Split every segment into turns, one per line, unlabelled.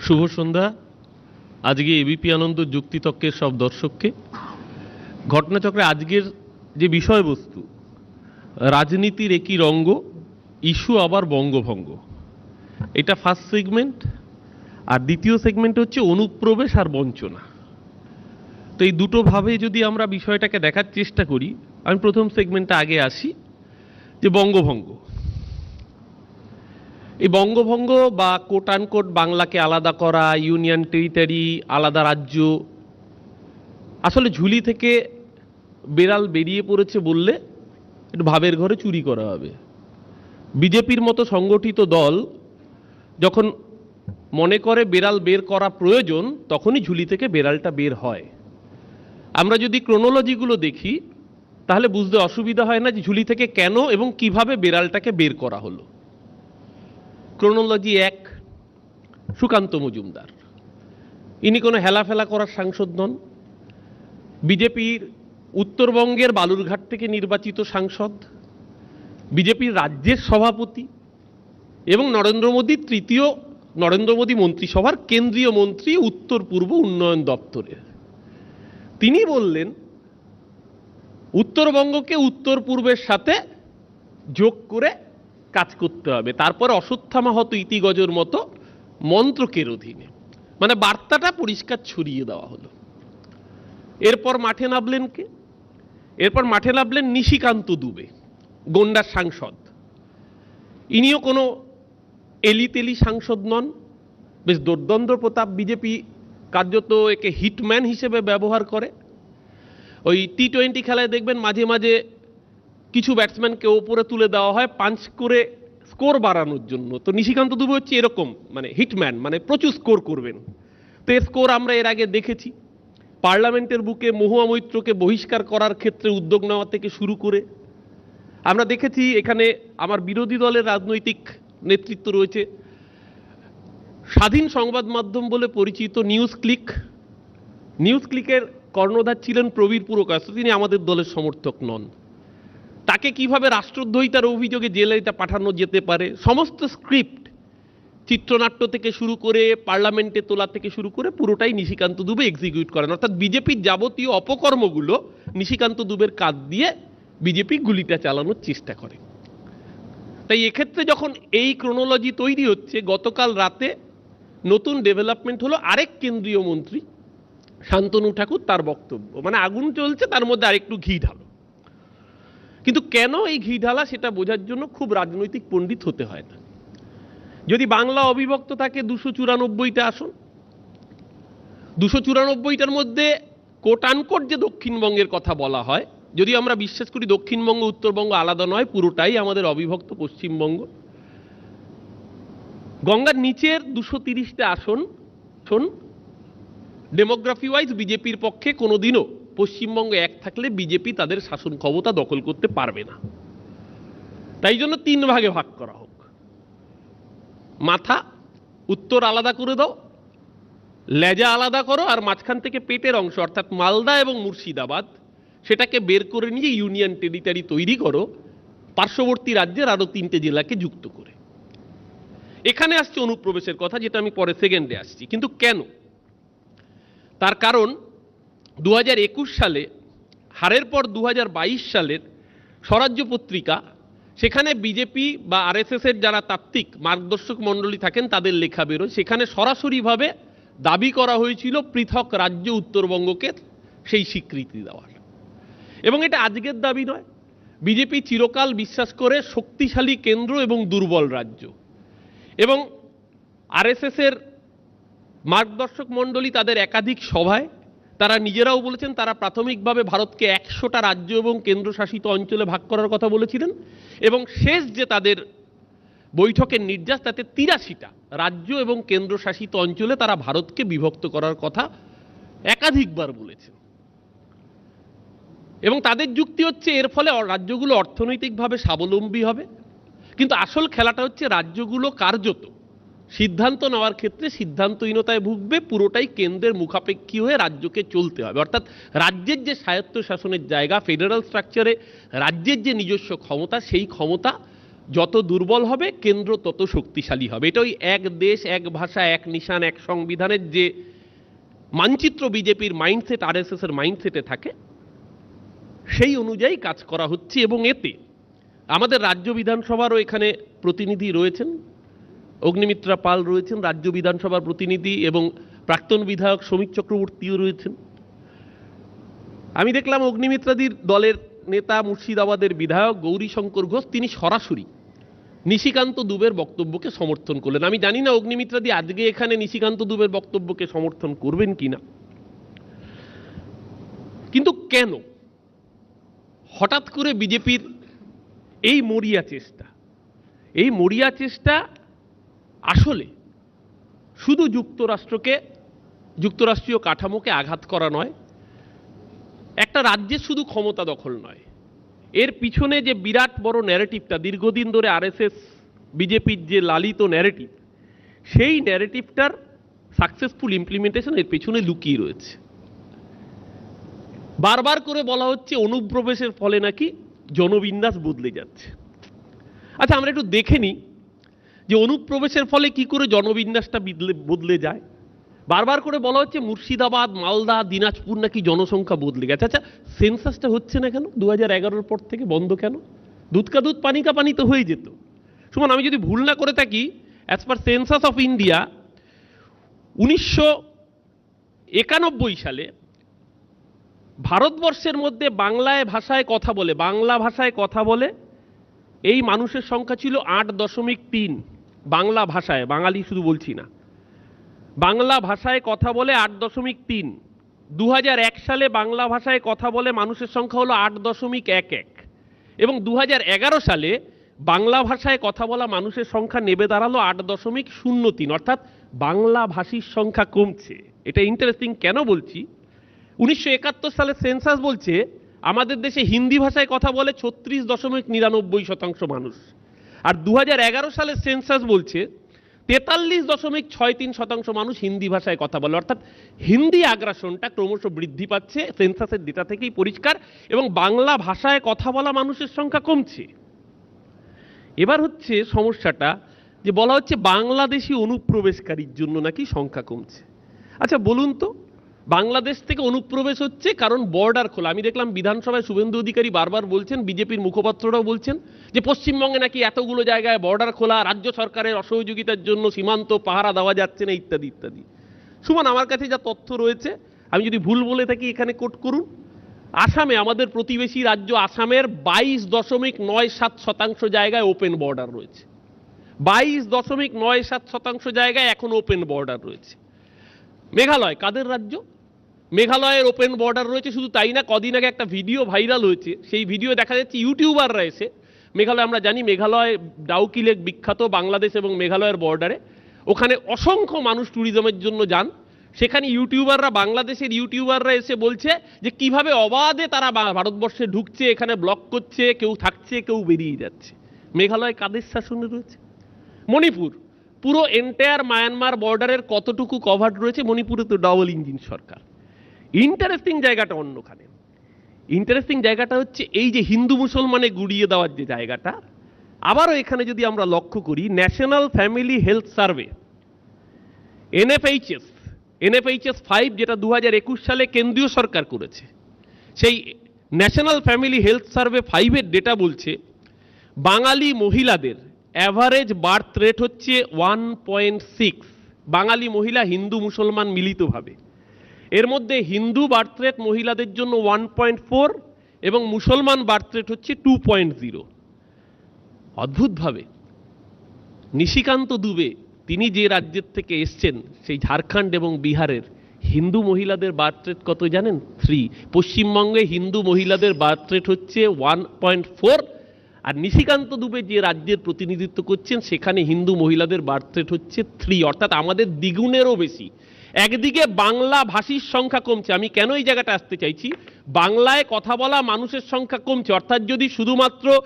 শুভ সন্ধ্যা। আজকে এবিপি আনন্দ যুক্তিতক্কের সব দর্শককে। ঘটনাচক্রে আজকের যে বিষয়বস্তু, রাজনীতির একই রঙ্গ, ইস্যু আবার বঙ্গভঙ্গ। এটা ফার্স্ট সেগমেন্ট আর দ্বিতীয় সেগমেন্ট হচ্ছে অনুপ্রবেশ আর বঞ্চনা। তো এই দুটো ভাবে যদি আমরা বিষয়টাকে দেখার চেষ্টা করি, আমি প্রথম সেগমেন্টটা আগে আসি, যে বঙ্গভঙ্গ। এই বঙ্গভঙ্গ বা কোট আনকোট বাংলাকে আলাদা করা ইউনিয়ন টেরিটারি আলাদা রাজ্য, আসলে ঝুলি থেকে বেড়াল বেরিয়ে পড়েছে বললে একটু ভাবের ঘরে চুরি করা হবে। বিজেপির মতো সংগঠিত দল যখন মনে করে বেড়াল বের করা প্রয়োজন, তখনই ঝুলি থেকে বেড়ালটা বের হয়। আমরা যদি ক্রোনোলজিগুলো দেখি, তাহলে বুঝতে অসুবিধা হয় না যে ঝুলি থেকে কেন এবং কীভাবে বেড়ালটাকে বের করা হলো। ক্রোনোলজি এক, সুকান্ত মজুমদার। ইনি কোনো হেলাফেলা করার সাংসদ নন। বিজেপির উত্তরবঙ্গের বালুরঘাট থেকে নির্বাচিত সাংসদ, বিজেপির রাজ্যের সভাপতি এবং নরেন্দ্র মোদীর তৃতীয় নরেন্দ্র মোদী মন্ত্রিসভার কেন্দ্রীয় মন্ত্রী উত্তর পূর্ব উন্নয়ন দপ্তরের। তিনি বললেন, উত্তরবঙ্গকে উত্তর পূর্বের সাথে যোগ করে কাজ করতে হবে। তারপর অশ্বত্থামা হত ইতিগজর মতো মন্ত্রকের অধীনে। মানে বার্তাটা পরিষ্কার ছড়িয়ে দেওয়া হলো। এরপর মাঠে নামলেন কে? এরপর মাঠে নামলেন নিশিকান্ত দুবে, গন্ডার সাংসদ। ইনিও কোনো এলিতেলি সাংসদ নন। বেশ দুর্দ্বন্দ্ব প্রতাপ বিজেপি কার্যত একে হিটম্যান হিসেবে ব্যবহার করে। ওই টি টোয়েন্টি খেলায় দেখবেন মাঝে মাঝে কিছু ব্যাটসম্যানকে ওপরে তুলে দেওয়া হয় পাঞ্চ করে স্কোর বাড়ানোর জন্য। তো নিশিকান্ত দুবে হচ্ছে এরকম মানে হিটম্যান মানে প্রচুর স্কোর করবেন। তো স্কোর আমরা এর আগে দেখেছি। পার্লামেন্টের বুকে মহুয়া মৈত্রকে বহিষ্কার করার ক্ষেত্রে উদ্যোগ নেওয়া থেকে শুরু করে। আমরা দেখেছি এখানে আমার বিরোধী দলের রাজনৈতিক নেতৃত্ব রয়েছে। স্বাধীন সংবাদ মাধ্যম বলে পরিচিত নিউজ ক্লিক। নিউজ ক্লিকের কর্ণধার ছিলেন প্রবীর পুরকাশ তিনি আমাদের দলের সমর্থক নন। তাকে কীভাবে রাষ্ট্রদ্রোহিতার অভিযোগে জেলে এটা পাঠানো যেতে পারে? সমস্ত স্ক্রিপ্ট চিত্রনাট্য থেকে শুরু করে পার্লামেন্টে তোলা থেকে শুরু করে পুরোটাই নিশিকান্ত দুবে এক্সিকিউট করেন। অর্থাৎ বিজেপির যাবতীয় অপকর্মগুলো নিশিকান্ত দুবের কাজ দিয়ে বিজেপি গুলিটা চালানোর চেষ্টা করে। তাই এক্ষেত্রে যখন এই ক্রোনোলজি তৈরি হচ্ছে, গতকাল রাতে নতুন ডেভেলপমেন্ট হলো আরেক কেন্দ্রীয় মন্ত্রী শান্তনু ঠাকুর তার বক্তব্য। মানে আগুন চলছে, তার মধ্যে আরেকটু ঘি ঢালো। কিন্তু কেন এই ঘি ঢালা সেটা বোঝার জন্য খুব রাজনৈতিক পণ্ডিত হতে হয় না? যদি বাংলা অবিভক্ত থাকে দুশো চুরানব্বইটা আসন, দুশো চুরানব্বইটার মধ্যে কোটানকোট যে দক্ষিণবঙ্গের কথা বলা হয়, যদি আমরা বিশ্বাস করি দক্ষিণবঙ্গ, উত্তরবঙ্গ আলাদা নয়, পুরোটাই আমাদের অবিভক্ত পশ্চিমবঙ্গ, গঙ্গার নিচের দুশো তিরিশটা আসন শোন ডেমোগ্রাফি ওয়াইজ বিজেপির পক্ষে কোনোদিনও পশ্চিমবঙ্গ এক থাকলে বিজেপি তাদের শাসন ক্ষমতা দখল করতে পারবে না। তাই জন্য তিন ভাগে ভাগ করা হোক। মাথা উত্তর আলাদা করে দাও, লেজা আলাদা করো আর মাঝখান থেকে পেটের অংশ অর্থাৎ মালদা এবং মুর্শিদাবাদ সেটাকে বের করে নিয়ে ইউনিয়ন টেরিটারি তৈরি করো, পার্শ্ববর্তী রাজ্যের আরও তিনটে জেলাকে যুক্ত করে। এখানে আসছে অনুপ্রবেশের কথা, যেটা আমি পরে সেকেন্ডে আসছি। কিন্তু কেন? তার কারণ দু হাজার একুশ সালে, হারের পর দু হাজার বাইশ সালের স্বরাজ্য পত্রিকা, সেখানে বিজেপি বা আরএসএস এর যারা তাত্ত্বিক মার্গদর্শক মণ্ডলী থাকেন, তাদের লেখা বেরোয়। সেখানে সরাসরিভাবে দাবি করা হয়েছিল পৃথক রাজ্য উত্তরবঙ্গকে সেই স্বীকৃতি দেওয়ার। এবং এটা আজকের দাবি নয়। বিজেপি চিরকাল বিশ্বাস করে শক্তিশালী কেন্দ্র এবং দুর্বল রাজ্য। এবং আরএসএস এর মার্গদর্শক মণ্ডলী তাদের একাধিক সভায় তারা নিজেরাও বলেছেন তারা প্রাথমিকভাবে ভারতকে একশোটা রাজ্য এবং কেন্দ্রশাসিত অঞ্চলে ভাগ করার কথা বলেছিলেন এবং শেষ যে তাদের বৈঠকের নির্যাস, তাতে তিরাশিটা রাজ্য এবং কেন্দ্রশাসিত অঞ্চলে তারা ভারতকে বিভক্ত করার কথা একাধিকবার বলেছেন। এবং তাদের যুক্তি হচ্ছে এর ফলে রাজ্যগুলো অর্থনৈতিকভাবে স্বাবলম্বী হবে। কিন্তু আসল খেলাটা হচ্ছে রাজ্যগুলো কার্যত সিদ্ধান্ত নেওয়ার ক্ষেত্রে সিদ্ধান্তহীনতায় ভুগবে, পুরোটাই কেন্দ্রের মুখাপেক্ষী হয়ে রাজ্যকে চলতে হবে। অর্থাৎ রাজ্যের যে স্বায়ত্ত শাসনের জায়গা, ফেডারেল স্ট্রাকচারে রাজ্যের যে নিজস্ব ক্ষমতা, সেই ক্ষমতা যত দুর্বল হবে, কেন্দ্র তত শক্তিশালী হবে। এটা ওই এক দেশ, এক ভাষা, এক নিশান, এক সংবিধানের যে মানচিত্র বিজেপির মাইন্ডসেট আরএসএস এর মাইন্ডসেটে থাকে, সেই অনুযায়ী কাজ করা হচ্ছে এবং এতে আমাদের রাজ্য বিধানসভারও এখানে প্রতিনিধি রয়েছেন। অগ্নিমিত্রা পাল রয়েছেন, রাজ্য বিধানসভার প্রতিনিধি এবং প্রাক্তন বিধায়ক শ্রমিক চক্রবর্তীও রয়েছেন। আমি দেখলাম অগ্নিমিত্রাদির দলের নেতা মুর্শিদাবাদের বিধায়ক গৌরীশঙ্কর ঘোষ, তিনি সরাসরি নিশিকান্ত দুবের বক্তব্যকে সমর্থন করলেন। আমি জানি না অগ্নিমিত্রাদি আজকে এখানে নিশিকান্ত দুবের বক্তব্যকে সমর্থন করবেন কিনা। কিন্তু কেন? হঠাৎ করে বিজেপির এই মরিয়া চেষ্টা, এই মরিয়া চেষ্টা আসলে শুধু যুক্তরাষ্ট্রকে, যুক্তরাষ্ট্রীয় কাঠামোকে আঘাত করা নয়, একটা রাজ্যের শুধু ক্ষমতা দখল নয়। এর পিছনে যে বিরাট বড় ন্যারেটিভটা দীর্ঘদিন ধরে আরএসএস, বিজেপির যে লালিত ন্যারেটিভ সেই ন্যারেটিভটার সাকসেসফুল ইমপ্লিমেন্টেশন এর পেছনে লুকিয়ে রয়েছে। বারবার করে বলা হচ্ছে অনুপ্রবেশের ফলে নাকি জনবিন্যাস বদলে যাচ্ছে। আচ্ছা আমরা একটু দেখে নিই যে অনুপ্রবেশের ফলে কি করে জনবিন্যাসটা বদলে যায়? বারবার করে বলা হচ্ছে মুর্শিদাবাদ, মালদা, দিনাজপুর নাকি জনসংখ্যা বদলে গেছে। আচ্ছা সেন্সাসটা হচ্ছে না কেন? দু হাজার পর থেকে বন্ধ কেন? দুধ কা দুধ, পানি কা পানি তো হয়ে যেত। সুমন, আমি যদি ভুল না করে থাকি as per census of India উনিশশো একানব্বই সালে ভারতবর্ষের মধ্যে বাংলায় ভাষায় কথা বলে, বাংলা ভাষায় কথা বলে, এই মানুষের সংখ্যা ছিল আট দশমিক তিন। বাংলা ভাষায়, বাঙালি শুধু বলছি না। বাংলা ভাষায় কথা বলে আট দশমিক তিন। দু সালে বাংলা ভাষায় কথা বলে মানুষের সংখ্যা হলো আট দশমিক এক এক। এবং দু সালে বাংলা ভাষায় কথা বলা মানুষের সংখ্যা নেবে দাঁড়াল আট দশমিক শূন্য তিন, অর্থাৎ বাংলা ভাষীর সংখ্যা কমছে। এটা ইন্টারেস্টিং কেন বলছি? উনিশশো একাত্তর সালে সেন্সাস বলছে, আমাদের দেশে হিন্দি ভাষায় কথা বলে ছত্রিশ দশমিক নিরানব্বই শতাংশ মানুষ। আর দু সালের সেন্সাস বলছে, তেতাল্লিশ দশমিক ছয় তিন শতাংশ মানুষ হিন্দি ভাষায় কথা বলে। অর্থাৎ হিন্দি আগ্রাসনটা ক্রমশ বৃদ্ধি পাচ্ছে, সেন্সাসের ডেটা থেকেই পরিষ্কার, এবং বাংলা ভাষায় কথা বলা মানুষের সংখ্যা কমছে। এবার হচ্ছে সমস্যাটা যে বলা হচ্ছে বাংলাদেশি অনুপ্রবেশকারীর জন্য নাকি সংখ্যা কমছে। আচ্ছা বলুন তো বাংলাদেশ থেকে অনুপ্রবেশ হচ্ছে কারণ বর্ডার খোলা। আমি দেখলাম বিধানসভায় শুভেন্দু অধিকারী বারবার বলছেন, বিজেপির মুখপাত্ররাও বলছেন যে পশ্চিমবঙ্গে নাকি এতগুলো জায়গায় বর্ডার খোলা, রাজ্য সরকারের অসহযোগিতার জন্য সীমান্ত পাহারা দেওয়া যাচ্ছে না, ইত্যাদি ইত্যাদি। সুমন, আমার কাছে যা তথ্য রয়েছে, আমি যদি ভুল বলে থাকি এখানে কোট করুন। আসামে, আমাদের প্রতিবেশী রাজ্য আসামের বাইশ দশমিক নয় সাত শতাংশ জায়গায় ওপেন বর্ডার রয়েছে। বাইশ দশমিক নয় সাত শতাংশ জায়গায় এখন ওপেন বর্ডার রয়েছে। মেঘালয়, কাদের রাজ্য? মেঘালয়ের ওপেন বর্ডার রয়েছে, শুধু তাই না, কদিন আগে একটা ভিডিও ভাইরাল হয়েছে, সেই ভিডিও দেখা যাচ্ছে ইউটিউবাররা এসে, মেঘালয়, আমরা জানি মেঘালয় ডাউকি লেক বিখ্যাত বাংলাদেশ এবং মেঘালয়ের বর্ডারে ওখানে অসংখ্য মানুষ ট্যুরিজমের জন্য যান, সেখানে ইউটিউবাররা, বাংলাদেশের ইউটিউবাররা এসে বলছে যে কীভাবে অবাধে তারা ভারতবর্ষে ঢুকছে, এখানে ব্লক করছে, কেউ থাকছে, কেউ বেরিয়ে যাচ্ছে। মেঘালয় কাদের শাসনে রয়েছে? মণিপুর। পুরো এন্টায়ার মায়ানমার বর্ডারের কতটুকু কভার রয়েছে মণিপুরে তো ডাবল ইঞ্জিন সরকার। ইন্টারেস্টিং জায়গাটা অন্যখানে। ইন্টারেস্টিং জায়গাটা হচ্ছে এই যে হিন্দু মুসলমানে গুড়িয়ে দেওয়ার যে জায়গাটা, আবারও এখানে যদি আমরা লক্ষ্য করি national family health survey NFHS NFHS five যেটা দু সালে কেন্দ্রীয় সরকার করেছে, সেই ন্যাশনাল ফ্যামিলি হেলথ সার্ভে ফাইভের ডেটা বলছে, বাঙালি মহিলাদের অ্যাভারেজ বার্থ রেট হচ্ছে ওয়ান পয়েন্ট সিক্স বাঙালি মহিলা হিন্দু মুসলমান মিলিতভাবে। এর মধ্যে হিন্দু বার্থ রেট মহিলাদের জন্য ওয়ান পয়েন্ট ফোর এবং মুসলমান বার্থ রেট হচ্ছে টু পয়েন্ট জিরো অদ্ভুতভাবে। নিশিকান্ত দুবে, তিনি যে রাজ্যের থেকে এসছেন, সেই ঝাড়খণ্ড এবং বিহারের হিন্দু মহিলাদের বার্থ রেট কত জানেন? থ্রি পশ্চিমবঙ্গে হিন্দু মহিলাদের বার্থ রেট হচ্ছে ওয়ান পয়েন্ট ফোর আর নিশিকান্ত দুবে যে রাজ্যের প্রতিনিধিত্ব করছেন, সেখানে হিন্দু মহিলাদের বার্থ রেট হচ্ছে থ্রি অর্থাৎ আমাদের দ্বিগুণেরও বেশি। একদিকে বাংলা ভাষীর সংখ্যা কমছে। আমি কেন এই জায়গাটা আসতে চাইছি? বাংলায় কথা বলা মানুষের সংখ্যা কমছে। অর্থাৎ যদি শুধুমাত্র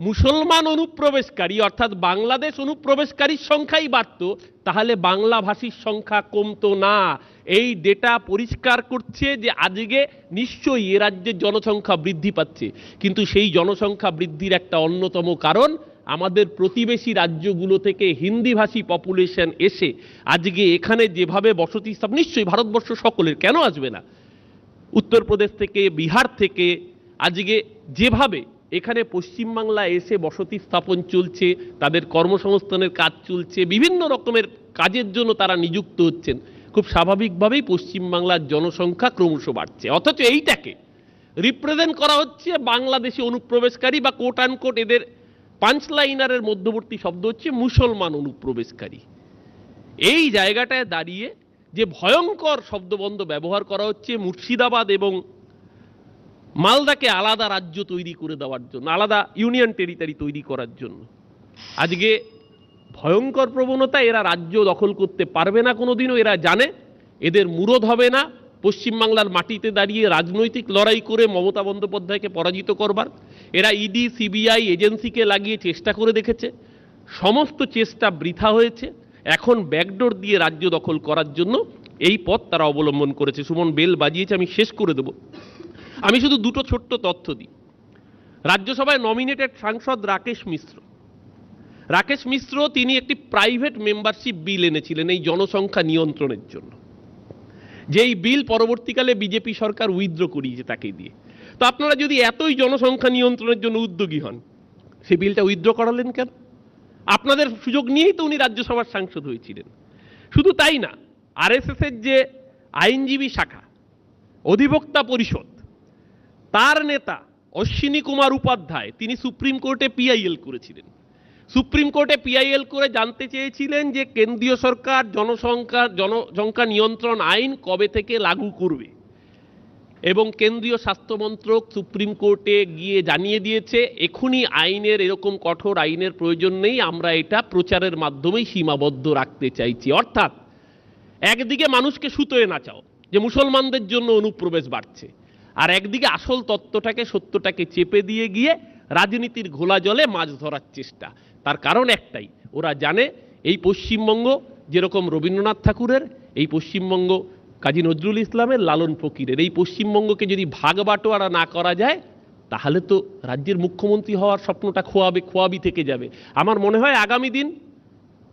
মুসলমান অনুপ্রবেশকারী, অর্থাৎ বাংলাদেশ অনুপ্রবেশকারীর সংখ্যাই বাড়তো, তাহলে বাংলা ভাষীর সংখ্যা কমতো না। এই ডেটা পরিষ্কার করছে যে আজকে নিশ্চয়ই এ রাজ্যের জনসংখ্যা বৃদ্ধি পাচ্ছে। কিন্তু সেই জনসংখ্যা বৃদ্ধির একটা অন্যতম কারণ, আমাদের প্রতিবেশী রাজ্যগুলো থেকে হিন্দিভাষী পপুলেশন এসে আজকে এখানে যেভাবে বসতি স্থাপ, নিশ্চয়ই ভারতবর্ষ সকলের, কেন আসবে না? উত্তরপ্রদেশ থেকে, বিহার থেকে আজকে যেভাবে এখানে পশ্চিমবাংলা এসে বসতি স্থাপন চলছে, তাদের কর্মসংস্থানের কাজ চলছে, বিভিন্ন রকমের কাজের জন্য তারা নিযুক্ত হচ্ছেন। খুব স্বাভাবিকভাবেই পশ্চিমবাংলার জনসংখ্যা ক্রমশ বাড়ছে। অথচ এইটাকে রিপ্রেজেন্ট করা হচ্ছে বাংলাদেশি অনুপ্রবেশকারী বা কোট আনকোট এদের পাঁচ লাইনারের মধ্যবর্তী শব্দ হচ্ছে মুসলমান অনুপ্রবেশকারী। এই জায়গাটায় দাঁড়িয়ে যে ভয়ঙ্কর শব্দবন্ধ ব্যবহার করা হচ্ছে মুর্শিদাবাদ এবং মালদাকে আলাদা রাজ্য তৈরি করে দেওয়ার জন্য, আলাদা ইউনিয়ন টেরিটারি তৈরি করার জন্য। আজকে ভয়ঙ্কর প্রবণতা এরা রাজ্য দখল করতে পারবে না কোনোদিনও, এরা জানে। এদের মুরদ হবে না। পশ্চিমবাংলার মাটিতে দাঁড়িয়ে রাজনৈতিক লড়াই করে মমতা বন্দ্যোপাধ্যায়কে পরাজিত করবার। এরা ইডি, সিবিআই এজেন্সিকে লাগিয়ে চেষ্টা করে দেখেছে। সমস্ত চেষ্টা বৃথা হয়েছে। এখন ব্যাকডোর দিয়ে রাজ্য দখল করার জন্য এই পথ তারা অবলম্বন করেছে। সুমন, বেল বাজিয়েছে, আমি শেষ করে দেব। আমি শুধু দুটো ছোট্ট তথ্য দিই। রাজ্যসভায় নমিনেটেড সাংসদ রাকেশ মিশ্র। রাকেশ মিশ্র তিনি একটি প্রাইভেট মেম্বারশিপ বিল এনেছিলেন এই জনসংখ্যা নিয়ন্ত্রণের জন্য। যেই বিল পরবর্তীকালে বিজেপি সরকার উইথড্র করিয়েছে তাকে দিয়ে। তো আপনারা যদি এতই জনসংখ্যা নিয়ন্ত্রণের জন্য উদ্যোগী হন, সেই বিলটা উইথড্র করালেন কেন? আপনাদের সুযোগ নিয়েই তো উনি রাজ্যসভার সাংসদ হয়েছিলেন। শুধু তাই না আরএসএস এর যে আইনজীবী শাখা, অধিবক্তা পরিষদ, তার নেতা অশ্বিনী কুমার উপাধ্যায়, তিনি সুপ্রিম কোর্টে পিআইএল করেছিলেন। সুপ্রিম কোর্টে পিআইএল করে জানতে চেয়েছিলেন যে কেন্দ্রীয় সরকার জনসংখ্যা জনসংখ্যা নিয়ন্ত্রণ আইন কবে থেকে লাগু করবে। এবং কেন্দ্রীয় স্বাস্থ্যমন্ত্রক সুপ্রিম কোর্টে গিয়ে জানিয়ে দিয়েছে এখনই আইনের, এরকম কঠোর আইনের প্রয়োজন নেই, আমরা এটা প্রচারের মাধ্যমেই সীমাবদ্ধ রাখতে চাইছি। অর্থাৎ, একদিকে মানুষকে সুতোয় নাচাও যে মুসলমানদের জন্য অনুপ্রবেশ বাড়ছে, আর একদিকে আসল তত্ত্বটাকে, সত্যটাকে চেপে দিয়ে গিয়ে রাজনীতির ঘোলা জলে মাছ ধরার চেষ্টা। তার কারণ একটাই, ওরা জানে এই পশ্চিমবঙ্গ যেরকম রবীন্দ্রনাথ ঠাকুরের, এই পশ্চিমবঙ্গ কাজী নজরুল ইসলামের লালন ফকিরের। এই পশ্চিমবঙ্গকে যদি ভাগ বাটোয়ারা না করা যায়, তাহলে তো রাজ্যের মুখ্যমন্ত্রী হওয়ার স্বপ্নটা খোয়াবে, খোয়াবি থেকে যাবে। আমার মনে হয় আগামী দিন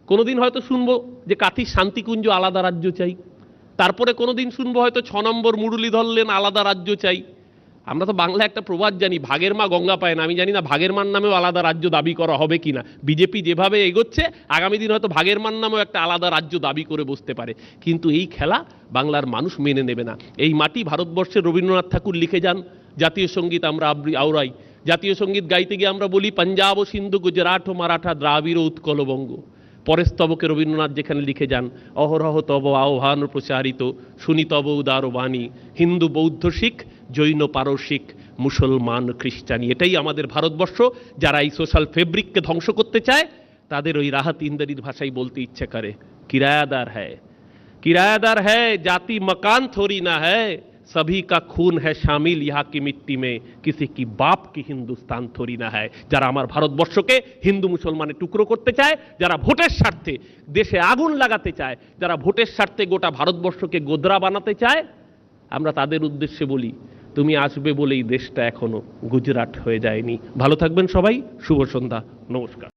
কোনোদিন হয়তো শুনব যে কাথির শান্তিকুঞ্জ আলাদা রাজ্য চাই। তারপরে কোনোদিন শুনব হয়তো ছ নম্বর মুরুলি ধরলেন আলাদা রাজ্য চাই। আমরা তো বাংলা একটা প্রবাদ জানি, ভাগের মা গঙ্গা পায় না। আমি জানি না ভাগের মার নামেও আলাদা রাজ্য দাবি করা হবে কিনা বিজেপি যেভাবে এগোচ্ছে, আগামী দিন হয়তো ভাগের মার নামেও একটা আলাদা রাজ্য দাবি করে বসতে পারে। কিন্তু এই খেলা বাংলার মানুষ মেনে নেবে না। এই মাটি ভারতবর্ষের রবীন্দ্রনাথ ঠাকুর লিখে যান। জাতীয় সংগীত আমরা আওড়াই। জাতীয় সংগীত গাইতে গিয়ে আমরা বলি পাঞ্জাব ও সিন্ধু, গুজরাট ও মারাঠা দ্রাবিড় ও উৎকল বঙ্গ। পরেস্তবকে রবীন্দ্রনাথ যেখানে লিখে যান, অহরহ তব আহ্বান প্রচারিত, শুনি তব উদার বাণী। হিন্দু বৌদ্ধ শিখ জৈন পারসিক মুসলমান খ্রিস্টানি এটাই আমাদের ভারতবর্ষ যারা এই সোশ্যাল ফেব্রিককে ধ্বংস করতে চায় তাদের ওই রাহাত ইন্দারির ভাষায় বলতে ইচ্ছে করে কিরায়াদার হ্যায় किराएदार है जाति मकान थोड़ी ना है सभी का खून है शामिल यहाँ की मिट्टी में किसी की बाप की হিন্দুস্তান থরি না হয় যারা আমার ভারতবর্ষকে হিন্দু মুসলমানে টুকরো করতে চায় যারা ভোটের স্বার্থে দেশে আগুন লাগাতে চায় যারা ভোটের স্বার্থে গোটা ভারতবর্ষকে গোদরা বানাতে চায় আমরা তাদের উদ্দেশ্যে বলি তুমি আসবে বলেই দেশটা এখনও গুজরাট হয়ে যায়নি। ভালো থাকবেন সবাই শুভ সন্ধ্যা নমস্কার।